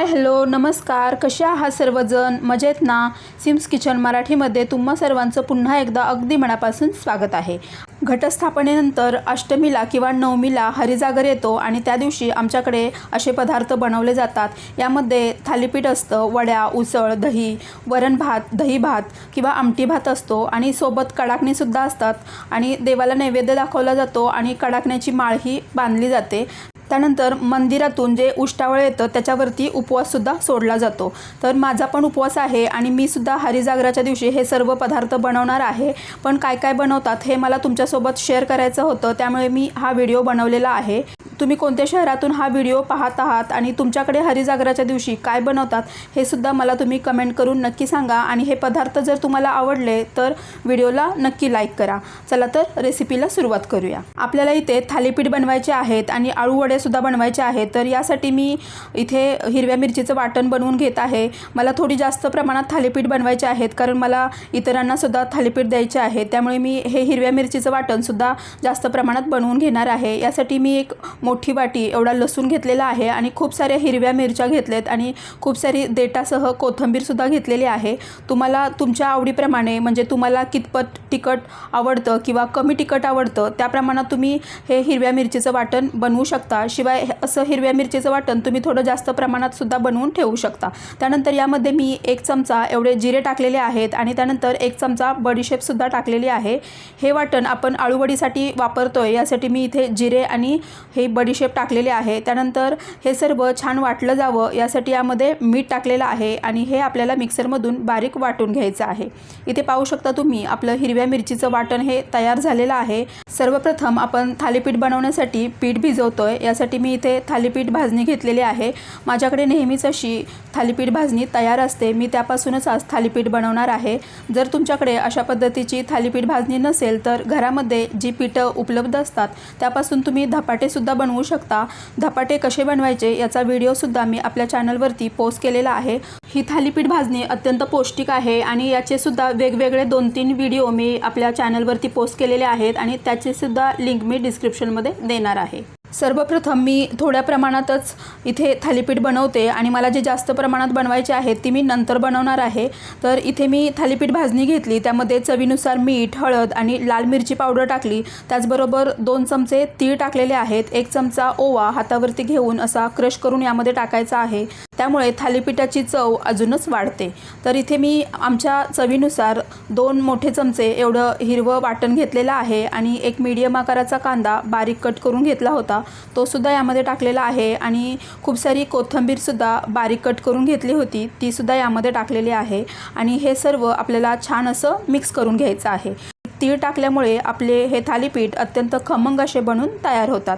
Hi hello नमस्कार. कसे आहात सर्वजण? मजेत ना? सिम्स किचन मराठीमध्ये तुम्हा सर्वांचं पुन्हा एकदा अगदी मनापासून स्वागत आहे. घटस्थापनेनंतर अष्टमीला किंवा नवमीला हरिजागर येतो आणि त्या दिवशी आमच्याकडे असे पदार्थ बनवले जातात. यामध्ये थालीपीठ असतं वड्या उसळ दही वरण भात दही भात किंवा आमटी भात असतो आणि सोबत कडाकणीसुद्धा असतात. आणि देवाला नैवेद्य दाखवला जातो आणि कडाकण्याची माळही बांधली जाते. त्यानंतर मंदिरातून जे उष्टावळ येतं त्याच्यावरती उपवाससुद्धा सोडला जातो. तर माझा पण उपवास आहे आणि मी सुद्धा हरिजागराच्या दिवशी हे सर्व पदार्थ बनवणार आहे. पण काय काय बनवतात हे मला तुमच्यासोबत शेअर करायचं होतं त्यामुळे मी हा व्हिडिओ बनवलेला आहे. तुम्ही कोणत्या शहरातून हा व्हिडिओ पाहत आहात आणि तुमच्याकडे हरिजागराच्या दिवशी काय बनवतात हे सुद्धा मला तुम्ही कमेंट करून नक्की सांगा. आणि हे पदार्थ जर तुम्हाला आवडले तर व्हिडिओला नक्की लाईक करा. चला तर रेसिपीला सुरुवात करूया. आपल्याला इथे थालीपीठ बनवायचे आहेत आणि आळू वडे सुद्धा बनवायचे आहेत तर यासाठी मी इथे हिरव्या मिरचीचं वाटण बनवून घेत आहे. मला थोडी जास्त प्रमाणात थालीपीठ बनवायचे आहेत कारण मला इतरांना सुद्धा थालीपीठ द्यायचे आहे. त्यामुळे मी हे हिरव्या मिरचीचं वाटणसुद्धा जास्त प्रमाणात बनवून घेणार आहे. यासाठी मी एक मोठी वाटी एवढा लसूण घेतलेला आहे आणि खूप साऱ्या हिरव्या मिरच्या घेतल्यात आणि खूप सारी देटासह कोथिंबीरसुद्धा घेतलेली आहे. तुम्हाला तुमच्या आवडीप्रमाणे म्हणजे तुम्हाला कितपत तिखट आवडतं किंवा कमी तिखट आवडतं त्या प्रमाणात तुम्ही हे हिरव्या मिरचीचं वाटण बनवू शकता. शिवाय असं हिरव्या मिरचीचं वाटण तुम्ही थोडं जास्त प्रमाणात सुद्धा बनवून ठेवू शकता. त्यानंतर यामध्ये मी एक चमचा एवढे जिरे टाकलेले आहेत आणि त्यानंतर एक चमचा बडीशेपसुद्धा टाकलेली आहे. हे वाटण आपण आळूवडीसाठी वापरतोय यासाठी मी इथे जिरे आणि हे बडीशेप टाकलेले आहे. त्यानंतर हे सर्व छान वाटलं जावं यासाठी यामध्ये मीठ टाकलेलं आहे आणि हे आपल्याला मिक्सरमधून बारीक वाटून घ्यायचं आहे. इथे पाहू शकता तुम्ही आपलं हिरव्या मिरचीचं वाटण हे तयार झालेलं आहे. सर्वप्रथम आपण थालीपीठ बनवण्यासाठी पीठ भिजवतोय यासाठी मी इथे थालीपीठ भाजणी घेतलेली आहे. माझ्याकडे नेहमीच अशी थालीपीठ भाजणी तयार असते. मी त्यापासूनच आज थालीपीठ बनवणार आहे. जर तुमच्याकडे अशा पद्धतीची थालीपीठ भाजणी नसेल तर घरामध्ये जी पीठं उपलब्ध असतात त्यापासून तुम्ही धपाटेसुद्धा बनवू शकता. धपाटे कसे बनवायचे याचा व्हिडिओसुद्धा मी आपल्या चॅनलवरती पोस्ट केलेला आहे. ही थालीपीठ भाजणी अत्यंत पौष्टिक आहे आणि याचेसुद्धा वेगवेगळे दोन तीन व्हिडिओ मी आपल्या चॅनलवरती पोस्ट केलेले आहेत आणि त्याचेसुद्धा लिंक मी डिस्क्रिप्शनमध्ये देणार आहे. सर्वप्रथम मी थोड्या प्रमाणातच इथे थालीपीठ बनवते आणि मला जे जास्त प्रमाणात बनवायचे आहेत ती मी नंतर बनवणार आहे. तर इथे मी थालीपीठ भाजणी घेतली त्यामध्ये चवीनुसार मीठ हळद आणि लाल मिरची पावडर टाकली. त्याचबरोबर दोन चमचे तीळ टाकलेले आहेत एक चमचा ओवा हातावरती घेऊन असा क्रश करून यामध्ये टाकायचा आहे. त्यामुळे थालीपीठाची चव अजूनच वाढते. तर इथे मी आमच्या चवीनुसार दोन मोठे चमचे एवढं हिरवं वाटण घेतलेलं आहे आणि एक मीडियम आकाराचा कांदा बारीक कट करून घेतला होता. तो सुद्धा यामध्ये टाकलेला आहे आणि खूप सारी कोथिंबीरसुद्धा बारीक कट करून घेतली होती. तीसुद्धा यामध्ये टाकलेली आहे आणि हे सर्व आपल्याला छान असं मिक्स करून घ्यायचं आहे. तीळ टाकल्यामुळे आपले हे थालीपीठ अत्यंत खमंग असे बनून तयार होतात.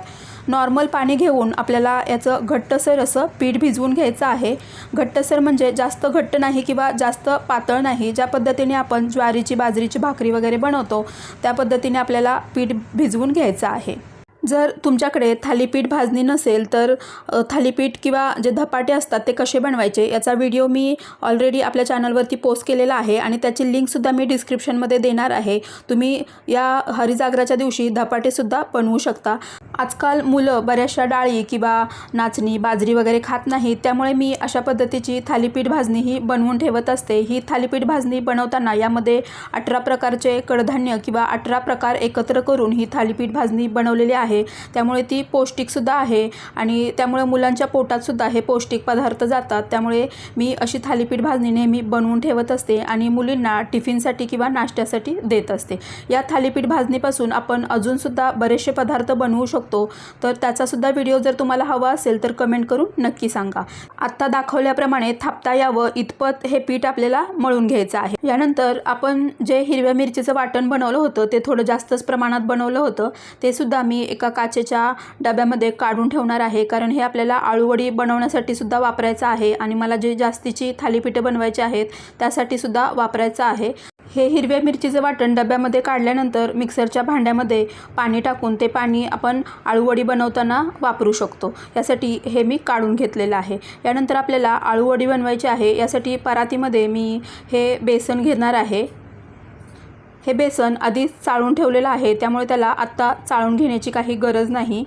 नॉर्मल पाणी घेऊन आपल्याला याचं घट्टसर असं पीठ भिजवून घ्यायचं आहे. घट्टसर म्हणजे जास्त घट्ट नाही किंवा जास्त पातळ नाही. ज्या पद्धतीने आपण ज्वारीची बाजरीची भाकरी वगैरे बनवतो त्या पद्धतीने आपल्याला पीठ भिजवून घ्यायचं आहे. जर तुमच्याकडे थालीपीठ भाजणी नसेल तर थालीपीठ किंवा जे धपाटे असतात ते कसे बनवायचे याचा व्हिडिओ मी ऑलरेडी आपल्या चॅनलवरती पोस्ट केलेला आहे आणि त्याची लिंकसुद्धा मी डिस्क्रिप्शनमध्ये देणार आहे. तुम्ही या हरिजागराच्या दिवशी धपाटेसुद्धा बनवू शकता. आजकाल मुलं बऱ्याचशा डाळी किंवा नाचणी बाजरी वगैरे खात नाहीत त्यामुळे मी अशा पद्धतीची थालीपीठ भाजणी ही बनवून ठेवत असते. ही थालीपीठ भाजणी बनवताना यामध्ये अठरा प्रकारचे कडधान्य किंवा अठरा प्रकार एकत्र करून ही थालीपीठ भाजणी बनवलेली आहे. त्यामुळे ती पौष्टिकसुद्धा आहे आणि त्यामुळे मुलांच्या पोटातसुद्धा हे पौष्टिक पदार्थ जातात. त्यामुळे मी अशी थालीपीठ भाजणी नेहमी बनवून ठेवत असते आणि मुलींना टिफिनसाठी किंवा नाश्त्यासाठी देत असते. या थालीपीठ भाजणीपासून आपण अजूनसुद्धा बरेचसे पदार्थ बनवू शकतो. तर त्याचासुद्धा व्हिडिओ जर तुम्हाला हवा असेल तर कमेंट करून नक्की सांगा. आत्ता दाखवल्याप्रमाणे थापता यावं इतपत हे पीठ आपल्याला मळून घ्यायचं आहे. यानंतर आपण जे हिरव्या मिरचीचं वाटण बनवलं होतं ते थोडं जास्तच प्रमाणात बनवलं होतं. ते सुद्धा मी एका काचेच्या डब्यामध्ये काढून ठेवणार आहे. कारण हे आपल्याला आळूवडी बनवण्यासाठी सुद्धा वापरायचं आहे आणि मला जे जास्तीची थालीपीठं बनवायची आहेत त्यासाठी सुद्धा वापरायचं आहे. हे हिरव्या मिरचीचं वाटण डब्यामध्ये काढल्यानंतर मिक्सरच्या भांड्यामध्ये पाणी टाकून ते पाणी आपण आळूवडी बनवताना वापरू शकतो. यासाठी हे मी काढून घेतलेलं आहे. यानंतर आपल्याला आळूवडी बनवायची आहे. यासाठी परातीमध्ये मी हे बेसन घेणार आहे. हे बेसन आधीच चाळून ठेवलेलं आहे त्यामुळे त्याला आत्ता चाळून घेण्याची काही गरज नाही.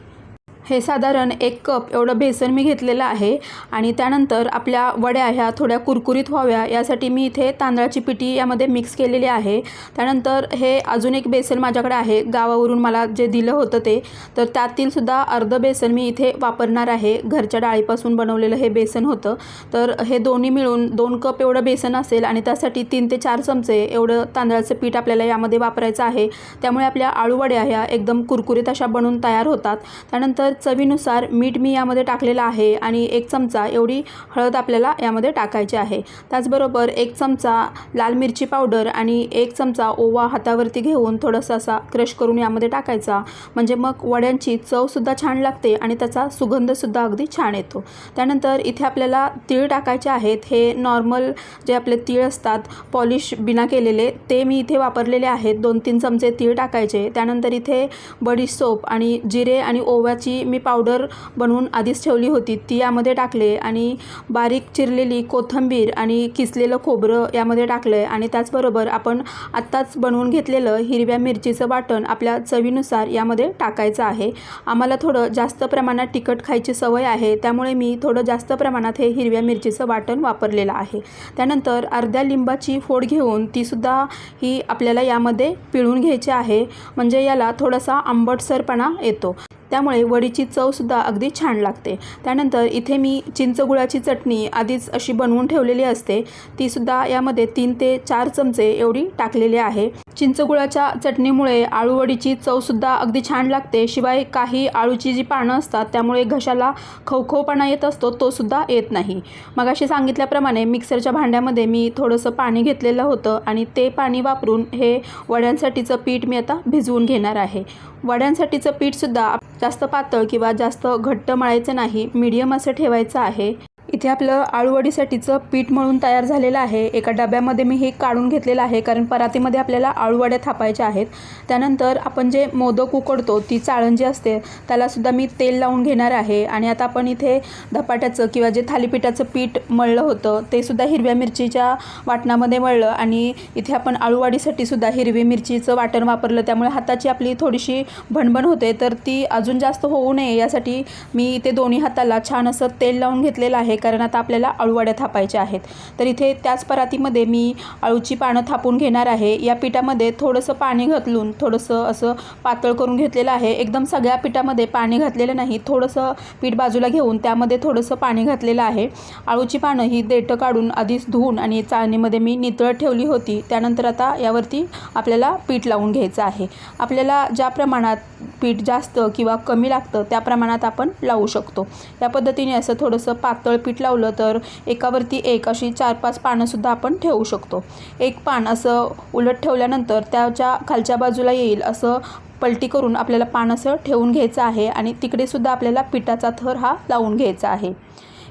हे साधारण एक कप एवढं बेसन मी घेतलेलं आहे आणि त्यानंतर आपल्या वड्या ह्या थोड्या कुरकुरीत व्हाव्या यासाठी मी इथे तांदळाची पिठी यामध्ये मिक्स केलेली आहे. त्यानंतर हे अजून एक बेसन माझ्याकडे आहे. गावावरून मला जे दिलं होतं ते. तर त्यातील सुद्धा अर्ध बेसन मी इथे वापरणार आहे. घरच्या डाळीपासून बनवलेलं हे बेसन होतं. तर हे दोन्ही मिळून दोन कप एवढं बेसन असेल आणि त्यासाठी तीन ते चार चमचे एवढं तांदळाचं पीठ आपल्याला यामध्ये वापरायचं आहे. त्यामुळे आपल्या आळूवड्या ह्या एकदम कुरकुरीत अशा बनून तयार होतात. त्यानंतर चवीनुसार मीठ मी यामध्ये टाकलेलं आहे आणि एक चमचा एवढी हळद आपल्याला यामध्ये टाकायची आहे. त्याचबरोबर एक चमचा लाल मिरची पावडर आणि एक चमचा ओवा हातावरती घेऊन थोडंसं असा क्रश करून यामध्ये टाकायचा. म्हणजे मग वड्यांची चवसुद्धा छान लागते आणि त्याचा सुगंधसुद्धा अगदी छान येतो. त्यानंतर इथे आपल्याला तीळ टाकायचे आहेत. हे नॉर्मल जे आपले तीळ असतात पॉलिश बिना केलेले ते मी इथे वापरलेले आहेत. दोन तीन चमचे तीळ टाकायचे. त्यानंतर इथे बडीशोप आणि जिरे आणि ओव्याची मी पावडर बनवून आधीच ठेवली होती. ती यामध्ये टाकले आणि बारीक चिरलेली कोथिंबीर आणि किसलेलं खोबरं यामध्ये टाकलं आहे आणि त्याचबरोबर आपण आत्ताच बनवून घेतलेलं हिरव्या मिरचीचं वाटण आपल्या चवीनुसार यामध्ये टाकायचं आहे. आम्हाला थोडं जास्त प्रमाणात तिखट खायची सवय आहे त्यामुळे मी थोडं जास्त प्रमाणात हे हिरव्या मिरचीचं वाटण वापरलेलं आहे. त्यानंतर अर्ध्या लिंबाची फोड घेऊन तीसुद्धा ही आपल्याला यामध्ये पिळून घ्यायची आहे म्हणजे याला थोडासा आंबटसरपणा येतो. त्यामुळे वडीची चवसुद्धा अगदी छान लागते. त्यानंतर इथे मी चिंचगुळाची चटणी आधीच अशी बनवून ठेवलेली असते. तीसुद्धा यामध्ये तीन ते चार चमचे एवढी टाकलेली आहे. चिंचगुळाच्या चटणीमुळे आळूवडीची चवसुद्धा अगदी छान लागते. शिवाय काही आळूची जी पानं असतात त्यामुळे घशाला खवखवपणा येत असतो तोसुद्धा येत नाही. मग अशी सांगितल्याप्रमाणे मिक्सरच्या भांड्यामध्ये मी थोडंसं पाणी घेतलेलं होतं आणि ते पाणी वापरून हे वड्यांसाठीचं पीठ मी आता भिजवून घेणार आहे. वड्यांसाठीचं पीठसुद्धा जास्त पातळ किंवा जास्त घट्ट मळायचं नाही मीडियम असं ठेवायचं आहे. इथे आपलं आळूवडीसाठीचं पीठ मळून तयार झालेलं आहे. एका डब्यामध्ये मी हे काढून घेतलेलं आहे कारण परातीमध्ये आपल्याला आळूवड्या थापायच्या आहेत. त्यानंतर आपण जे मोदक उकडतो ती चाळण जी असते त्यालासुद्धा मी तेल लावून घेणार आहे. आणि आता आपण इथे धपाट्याचं किंवा जे थालीपीठाचं पीठ मळलं होतं ते सुद्धा हिरव्या मिरचीच्या वाटणामध्ये मळलं. आणि इथे आपण आळूवाडीसाठी सुद्धा हिरवी मिरचीचं वाटण वापरलं. त्यामुळे हाताची आपली थोडीशी भणभण होते तर ती अजून जास्त होऊ नये. यासाठी मी इथे दोन्ही हाताला छान असं तेल लावून घेतलेलं आहे. कारण आता आपल्याला अळूवड्या थापायच्या आहेत. तर इथे त्याच परातीमध्ये मी अळूची पानं थापून घेणार आहे. या पिठामध्ये थोडंसं पाणी घातलून थोडंसं असं पातळ करून घेतलेलं आहे. एकदम सगळ्या पिठामध्ये पाणी घातलेलं नाही. थोडंसं पीठ बाजूला घेऊन त्यामध्ये थोडंसं पाणी घातलेलं आहे. अळूची पानं ही देठं काढून आधीच धुवून आणि चाळणीमध्ये मी नितळत ठेवली होती. त्यानंतर आता यावरती आपल्याला पीठ लावून घ्यायचं आहे. आपल्याला ज्या प्रमाणात पीठ जास्त किंवा कमी लागतं त्या प्रमाणात आपण लावू शकतो. या पद्धतीने असं थोडंसं पातळ पीठ लावलं तर एकावरती एक अशी चार पाच पानंसुद्धा आपण ठेवू शकतो. एक पान असं उलट ठेवल्यानंतर त्याच्या खालच्या बाजूला येईल असं पलटी करून आपल्याला पान असं ठेवून घ्यायचं आहे आणि तिकडेसुद्धा आपल्याला पिठाचा थर हा लावून घ्यायचा आहे.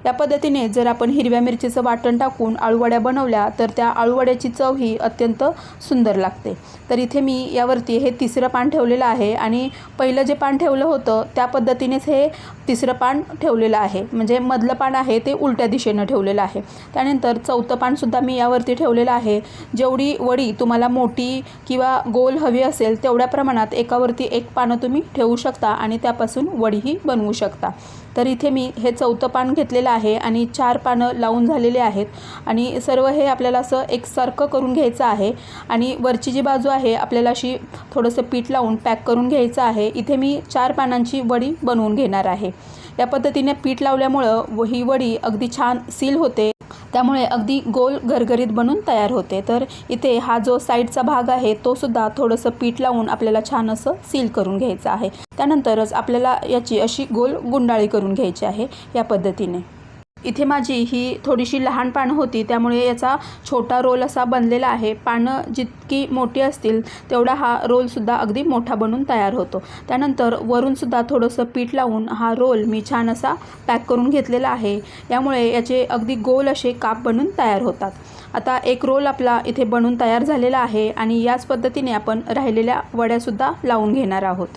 या पद्धतीने जर आपण हिरव्या मिरचीचं वाटण टाकून आळूवड्या बनवल्या तर त्या आळूवड्याची चव ही अत्यंत सुंदर लागते. तर इथे मी यावरती हे तिसरं पान ठेवलेलं आहे आणि पहिलं जे पान ठेवलं होतं त्या पद्धतीनेच हे तिसरं पान ठेवलेलं आहे. म्हणजे मधलं पान आहे ते उलट्या दिशेनं ठेवलेलं आहे. त्यानंतर चौथं पानसुद्धा मी यावरती ठेवलेलं आहे. जेवढी वडी तुम्हाला मोठी किंवा गोल हवी असेल तेवढ्या प्रमाणात एकावरती एक पानं तुम्ही ठेवू शकता आणि त्यापासून वडीही बनवू शकता. तर इथे मी हे चौथं पान घेतलेलं आहे आणि चार पानं लावून झालेले आहेत. आणि सर्व हे आपल्याला असं एकसारखं करून घ्यायचं आहे. आणि वरची जी बाजू आहे आपल्याला अशी थोडंसं पीठ लावून पॅक करून घ्यायचं आहे. इथे मी चार पानांची वडी बनवून घेणार आहे. या पद्धतीने पीठ लावल्यामुळं ही वडी अगदी छान सील होते त्यामुळे अगदी गोल घरघरीत बनून तयार होते. तर इथे हा जो साईडचा भाग आहे तो सुद्धा थोडंसं पीठ लावून आपल्याला छान असं सील करून घ्यायचं आहे. त्यानंतरच आपल्याला याची अशी गोल गुंडाळी करून घ्यायची आहे या पद्धतीने. इथे माझी ही थोडीशी लहान पानं होती त्यामुळे याचा छोटा रोल असा बनलेला आहे. पानं जितकी मोठी असतील तेवढा हा रोलसुद्धा अगदी मोठा बनून तयार होतो. त्यानंतर वरूनसुद्धा थोडंसं पीठ लावून हा रोल मी छान असा पॅक करून घेतलेला आहे. यामुळे याचे अगदी गोल असे काप बनून तयार होतात. आता एक रोल आपला इथे बनून तयार झालेला आहे आणि याच पद्धतीने आपण राहिलेल्या वड्यासुद्धा लावून घेणार आहोत.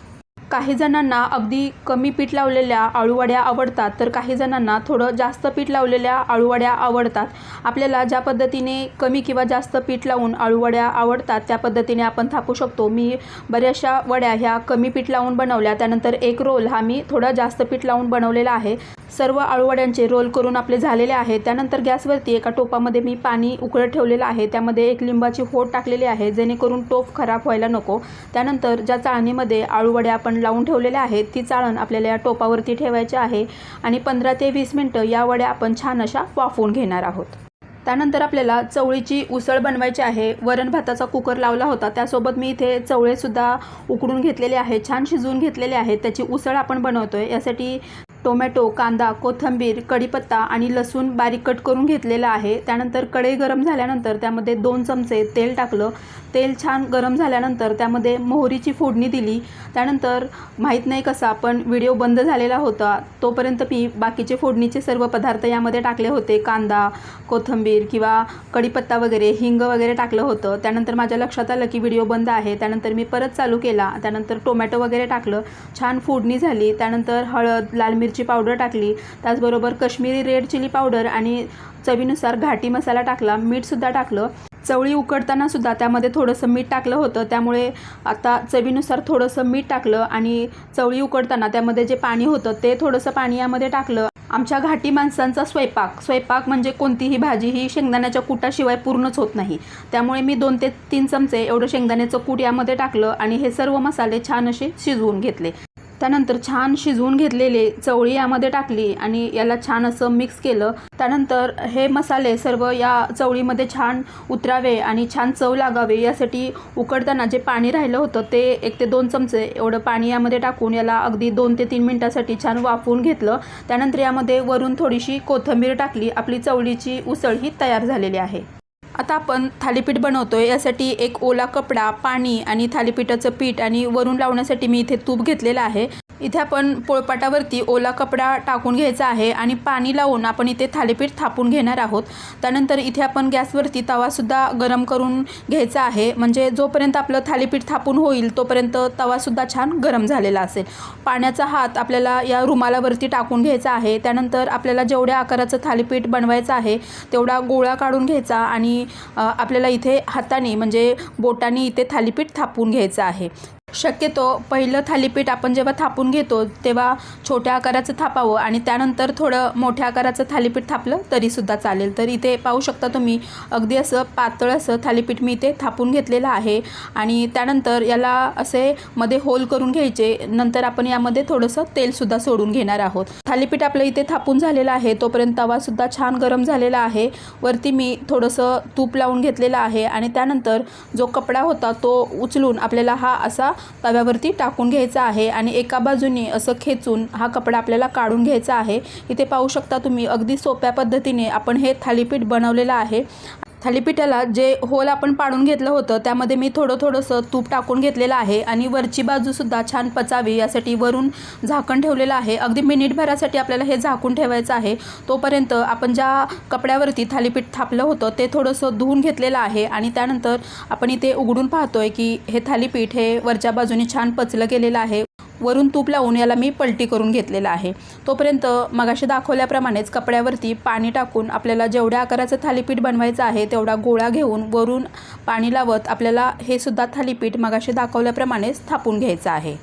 काही जणांना अगदी कमी पीठ लावलेल्या आळूवड्या आवडतात तर काही जणांना थोडं जास्त पीठ लावलेल्या आळूवड्या आवडतात. आपल्याला ज्या पद्धतीने कमी किंवा जास्त पीठ लावून आळूवड्या आवडतात त्या पद्धतीने आपण थापू शकतो. मी बऱ्याचशा वड्या ह्या कमी पीठ लावून बनवल्या. त्यानंतर एक रोल हा मी थोडा जास्त पीठ लावून बनवलेला आहे. सर्व आळूवड्यांचे रोल करून आपले झालेले आहे. त्यानंतर गॅसवरती एका टोपामध्ये मी पाणी उकळत ठेवलेलं आहे. त्यामध्ये एक लिंबाची फोड टाकलेली आहे जेणेकरून टोप खराब व्हायला नको. त्यानंतर ज्या चाळणीमध्ये आळूवड्या आपण लावून ठेवलेले आहेत. ती चाळण आपल्याला या टोपावरती ठेवायची आहे आणि पंधरा ते वीस मिनटं या वड्या आपण छान अशा वाफवून घेणार आहोत. त्यानंतर आपल्याला चवळीची उसळ बनवायची आहे. वरण भाताचा कुकर लावला होता. त्यासोबत मी इथे चवळेसुद्धा उकडून घेतलेले आहे. छान शिजवून घेतलेले आहेत त्याची उसळ आपण बनवतो आहे यासाठी टोमॅटो कांदा कोथिंबीर कढीपत्ता आणि लसूण बारीक कट करून घेतलेलं आहे. त्यानंतर कढई गरम झाल्यानंतर त्यामध्ये दोन चमचे तेल टाकलं. तेल छान गरम झाल्यानंतर त्यामध्ये मोहरीची फोडणी दिली. त्यानंतर माहीत नाही कसा पण व्हिडिओ बंद झालेला होता. तोपर्यंत मी बाकीचे फोडणीचे सर्व पदार्थ यामध्ये टाकले होते. कांदा कोथिंबीर किंवा कढीपत्ता वगैरे हिंग वगैरे टाकलं होतं. त्यानंतर माझ्या लक्षात आलं की व्हिडिओ बंद आहे. त्यानंतर मी परत चालू केला. त्यानंतर टोमॅटो वगैरे टाकलं. छान फोडणी झाली. त्यानंतर हळद लाल मिरची पावडर टाकली. त्याचबरोबर कश्मीरी रेड चिली पावडर आणि चवीनुसार घाटी मसाला टाकला. मीठसुद्धा टाकलं. चवळी उकडताना सुद्धा त्यामध्ये थोडंसं मीठ टाकलं होतं. त्यामुळे आता चवीनुसार थोडंसं मीठ टाकलं आणि चवळी उकडताना त्यामध्ये जे पाणी होतं ते थोडंसं पाणी यामध्ये टाकलं. आमच्या घाटी माणसांचा स्वयंपाक. स्वयंपाक म्हणजे कोणतीही भाजी ही शेंगदाण्याच्या कुटाशिवाय पूर्णच होत नाही. त्यामुळे मी दोन ते तीन चमचे एवढं शेंगदाण्याचं कूट यामध्ये टाकलं आणि हे सर्व मसाले छान असे शिजवून घेतले. त्यानंतर छान शिजवून घेतलेले चवळी यामध्ये टाकली आणि याला छान असं मिक्स केलं. त्यानंतर हे मसाले सर्व या चवळीमध्ये छान उतरावे आणि छान चव लागावे यासाठी उकडताना जे पाणी राहिलं होतं ते एक ते दोन चमचे एवढं पाणी यामध्ये टाकून याला अगदी दोन ते तीन मिनटासाठी छान वाफवून घेतलं. त्यानंतर यामध्ये वरून थोडीशी कोथिंबीर टाकली. आपली चवळीची उसळ ही तयार झालेली आहे. आता आपण थालीपीठ बनवतोय. यासाठी एक ओला कपडा पाणी आणि थालीपीठाचं पीठ आणि वरून लावण्यासाठी मी इथे तूप घेतलेलं आहे. इथे आपण पोळपाटावरती ओला कपडा टाकून घ्यायचा आहे आणि पाणी लावून आपण इथे थालीपीठ थापून घेणार आहोत. त्यानंतर इथे आपण गॅसवरती तवासुद्धा गरम करून घ्यायचा आहे. म्हणजे जोपर्यंत आपलं थालीपीठ थापून होईल तोपर्यंत तवासुद्धा छान गरम झालेला असेल. पाण्याचा हात आपल्याला या रुमालावरती टाकून घ्यायचा आहे. त्यानंतर आपल्याला जेवढ्या आकाराचं थालीपीठ बनवायचं आहे तेवढा गोळा काढून घ्यायचा आणि आपल्याला इथे हाताने म्हणजे बोटाने इथे थालीपीठ थापून घ्यायचं आहे. शक्यतो पहिलं थालीपीठ आपण जेव्हा थापून घेतो तेव्हा छोट्या आकाराचं थापावं आणि त्यानंतर थोडं मोठ्या आकाराचं थालीपीठ थापलं तरीसुद्धा चालेल. तर इथे पाहू शकता तुम्ही अगदी असं पातळ असं थालीपीठ मी इथे थापून घेतलेलं आहे आणि त्यानंतर याला असे मध्ये होल करून घ्यायचे नंतर आपण यामध्ये थोडंसं तेलसुद्धा सोडून घेणार आहोत. थालीपीठ आपलं इथे थापून झालेलं आहे तोपर्यंत तवासुद्धा छान गरम झालेला आहे. वरती मी थोडंसं तूप लावून घेतलेलं आहे आणि त्यानंतर जो कपडा होता तो उचलून आपल्याला हा असा तव्यावरती टाकून घ्यायचा आहे आणि एका बाजूने असं खेचून हा कपडा आपल्याला काढून घ्यायचा आहे. इथे पाहू शकता तुम्ही अगदी सोप्या पद्धतीने आपण हे थालीपीठ बनवलेलं आहे. थालीपीठाला जे होल आपण पाडून घेतलं होतं त्यामध्ये मी थोडं थोडंसं तूप टाकून घेतलेलं आहे आणि वरची बाजूसुद्धा छान पचावी यासाठी वरून झाकण ठेवलेलं आहे. अगदी मिनिटभरासाठी आपल्याला हे झाकून ठेवायचं आहे. तोपर्यंत आपण ज्या कपड्यावरती थालीपीठ थापलं होतं ते थोडंसं धुवून घेतलेलं आहे आणि त्यानंतर आपण इथे उघडून पाहतोय की हे थालीपीठ हे वरच्या बाजूने छान पचलं गेलेलं आहे. वरून तूप लावून याला मी पलटी करून घेतलेलं आहे. तोपर्यंत मगाशी दाखवल्याप्रमाणेच कपड्यावरती पाणी टाकून आपल्याला जेवढ्या आकाराचं थालीपीठ बनवायचं आहे तेवढा गोळा घेऊन वरून पाणी लावत आपल्याला हे सुद्धा थालीपीठ मगाशी दाखवल्याप्रमाणेच थापून घ्यायचं आहे.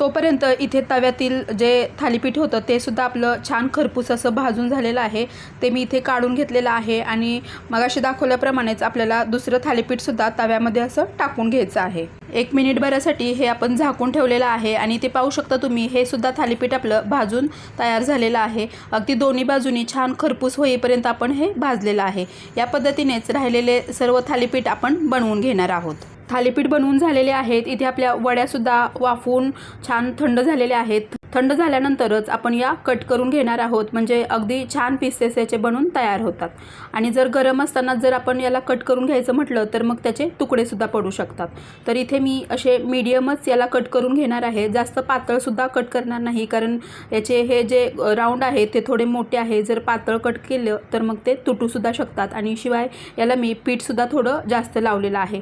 तोपर्यंत इथे तव्यातील जे थालीपीठ होतं ते सुद्धा आपलं छान खरपूस असं भाजून झालेलं आहे. ते मी इथे काढून घेतलेलं आहे आणि मगाशी दाखवल्याप्रमाणेच आपल्याला दुसरं थालीपीठसुद्धा तव्यामध्ये असं टाकून घ्यायचं आहे. एक मिनिटभरासाठी हे आपण झाकून ठेवलेलं आहे आणि ते पाहू शकता तुम्ही हे सुद्धा थालीपीठ आपलं भाजून तयार झालेलं आहे. अगदी दोन्ही बाजूनी छान खरपूस होईपर्यंत आपण हे भाजलेलं आहे. या पद्धतीनेच राहिलेले सर्व थालीपीठ आपण बनवून घेणार आहोत. थालीपीठ बनवून झालेले आहेत. इथे आपल्या वड्यासुद्धा वाफवून छान थंड झालेल्या आहेत. थंड झाल्यानंतरच आपण या कट करून घेणार आहोत. म्हणजे अगदी छान पीसेस याचे बनून तयार होतात. आणि जर गरम असताना जर आपण याला कट करून घ्यायचं म्हटलं तर मग त्याचे तुकडेसुद्धा पडू शकतात. तर इथे मी असे मीडियमच याला कट करून घेणार आहे. जास्त पातळसुद्धा कट करणार नाही कारण याचे हे जे राऊंड आहे ते थोडे मोठे आहे. जर पातळ कट केलं तर मग ते तुटूसुद्धा शकतात. आणि शिवाय याला मी पीठसुद्धा थोडं जास्त लावलेलं आहे.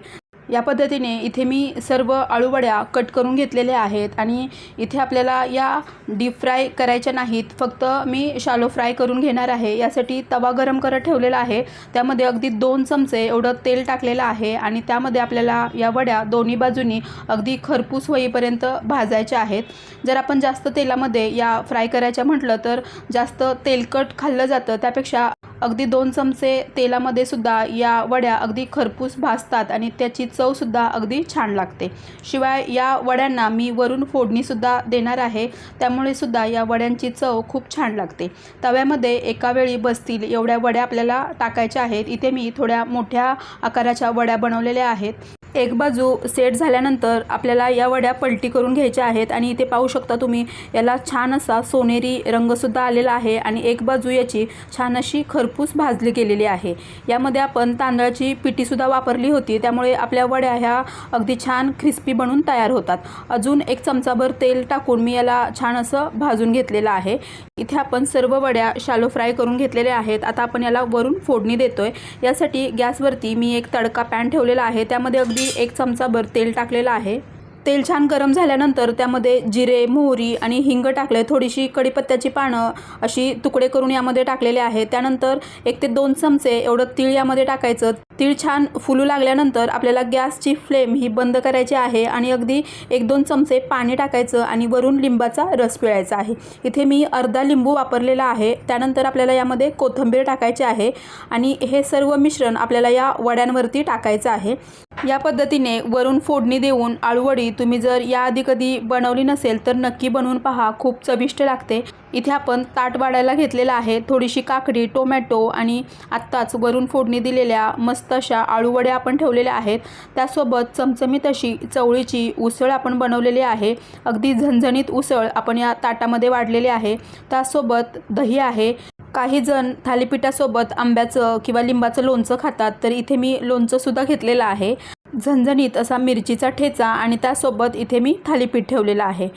या पद्धतीने इथे मी सर्व आळूवड्या कट करून घेतलेल्या आहेत आणि इथे आपल्याला या डीप फ्राय करायच्या नाहीत फक्त मी शालो फ्राय करून घेणार आहे. यासाठी तवा गरम करत ठेवलेला आहे. त्यामध्ये अगदी दोन चमचे एवढं तेल टाकलेलं आहे आणि त्यामध्ये आपल्याला या वड्या दोन्ही बाजूनी अगदी खरपूस होईपर्यंत भाजायच्या आहेत. जर आपण जास्त तेलामध्ये या फ्राय करायच्या म्हटलं तर जास्त तेलकट खाल्लं जातं. त्यापेक्षा अगदी दोन चमचे तेलामध्ये सुद्धा या वड्या अगदी खरपूस भाजतात आणि त्याची चवसुद्धा अगदी छान लागते. शिवाय या वड्यांना मी वरून फोडणीसुद्धा देणार आहे. त्यामुळे सुद्धा या वड्यांची चव खूप छान लागते. तव्यामध्ये एका वेळी बसतील एवढ्या वड्या आपल्याला टाकायच्या आहेत. इथे मी थोड्या मोठ्या आकाराच्या वड्या बनवलेल्या आहेत. एक बाजू सेट झाल्यानंतर आपल्याला या वड्या पलटी करून घ्यायच्या आहेत आणि इथे पाहू शकता तुम्ही याला छान असा सोनेरी रंगसुद्धा आलेला आहे आणि एक बाजू याची छान अशी खरपूस भाजली गेलेली आहे. यामध्ये आपण तांदळाची पिठीसुद्धा वापरली होती त्यामुळे आपल्या वड्या ह्या अगदी छान क्रिस्पी बनून तयार होतात. अजून एक चमचाभर तेल टाकून मी याला छान असं भाजून घेतलेलं आहे. इथे आपण सर्व वड्या शालो फ्राय करून घेतलेल्या आहेत. आता आपण याला वरून फोडणी देतोय. यासाठी गॅसवरती मी एक तडका पॅन ठेवलेला आहे. त्यामध्ये अगदी एक चमचाभर तेल टाकलेलं आहे. तेल छान गरम झाल्यानंतर त्यामध्ये जिरे मोहरी आणि हिंग टाकले थोडीशी कढीपत्त्याची पानं अशी तुकडे करून यामध्ये टाकलेले आहे. त्यानंतर एक ते दोन चमचे एवढं तीळ यामध्ये टाकायचं. तीळ छान फुलू लागल्यानंतर आपल्याला गॅसची फ्लेम ही बंद करायची आहे आणि अगदी एक दोन चमचे पाणी टाकायचं आणि वरून लिंबाचा रस पिळायचा आहे. इथे मी अर्धा लिंबू वापरलेला आहे. त्यानंतर आपल्याला यामध्ये कोथिंबीर टाकायची आहे आणि हे सर्व मिश्रण आपल्याला या वड्यांवरती टाकायचं आहे. या पद्धतीने वरून फोडणी देऊन आळूवडी तुम्ही जर याआधी कधी बनवली नसेल तर नक्की बनवून पहा. खूप चविष्ट लागते. इथे आपण ताट वाढायला घेतलेलं आहे. थोडीशी काकडी टोमॅटो आणि आत्ताच वरून फोडणी दिलेल्या मस्त अशा आळूवड्या आपण ठेवलेल्या आहेत. त्यासोबत चमचमीत अशी चवळीची उसळ आपण बनवलेली आहे. अगदी झणझणीत उसळ आपण या ताटामध्ये वाढलेली आहे. त्यासोबत दही आहे. काही जण थालीपीठासोबत आंब्याचं किंवा लिंबाचं लोणचं खातात तर इथे मी लोणचंसुद्धा घेतलेलं आहे. झणझणीत असा मिरचीचा ठेचा आणि त्यासोबत इथे मी थालीपीठ ठेवलेलं आहे.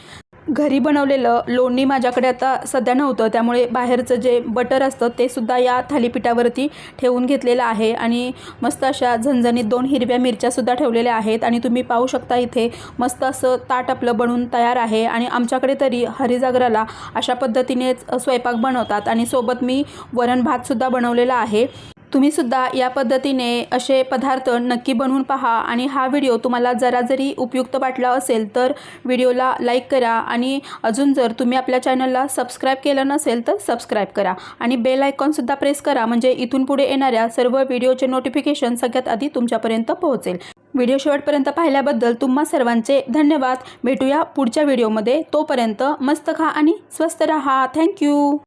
घरी बनवलेलं लोणी माझ्याकडे आता सध्या नव्हतं. त्यामुळे बाहेरचं जे बटर असतं ते सुद्धा या थालीपीठावरती ठेवून घेतलेलं आहे. आणि मस्त अशा झणझणीत दोन हिरव्या मिरच्यासुद्धा ठेवलेल्या आहेत. आणि तुम्ही पाहू शकता इथे मस्त असं ताट आपलं बनवून तयार आहे. आणि आमच्याकडे तरी हरिजागराला अशा पद्धतीनेच स्वयंपाक बनवतात. आणि सोबत मी वरण भातसुद्धा बनवलेला आहे. तुम्ही सुद्धा या पद्धतीने असे पदार्थ नक्की बनवून पहा आणि हा व्हिडिओ तुम्हाला जरा जरी उपयुक्त वाटला असेल तर व्हिडिओला लाईक करा आणि अजून जर तुम्ही आपल्या चॅनलला सबस्क्राईब केलं नसेल तर सबस्क्राईब करा आणि बेल आयकॉनसुद्धा प्रेस करा म्हणजे इथून पुढे येणाऱ्या सर्व व्हिडिओचे नोटिफिकेशन सगळ्यात आधी तुमच्यापर्यंत पोहोचेल. व्हिडिओ शेवटपर्यंत पाहिल्याबद्दल तुम्हा सर्वांचे धन्यवाद. भेटूया पुढच्या व्हिडिओमध्ये. तोपर्यंत मस्त खा आणि स्वस्त रहा. थँक्यू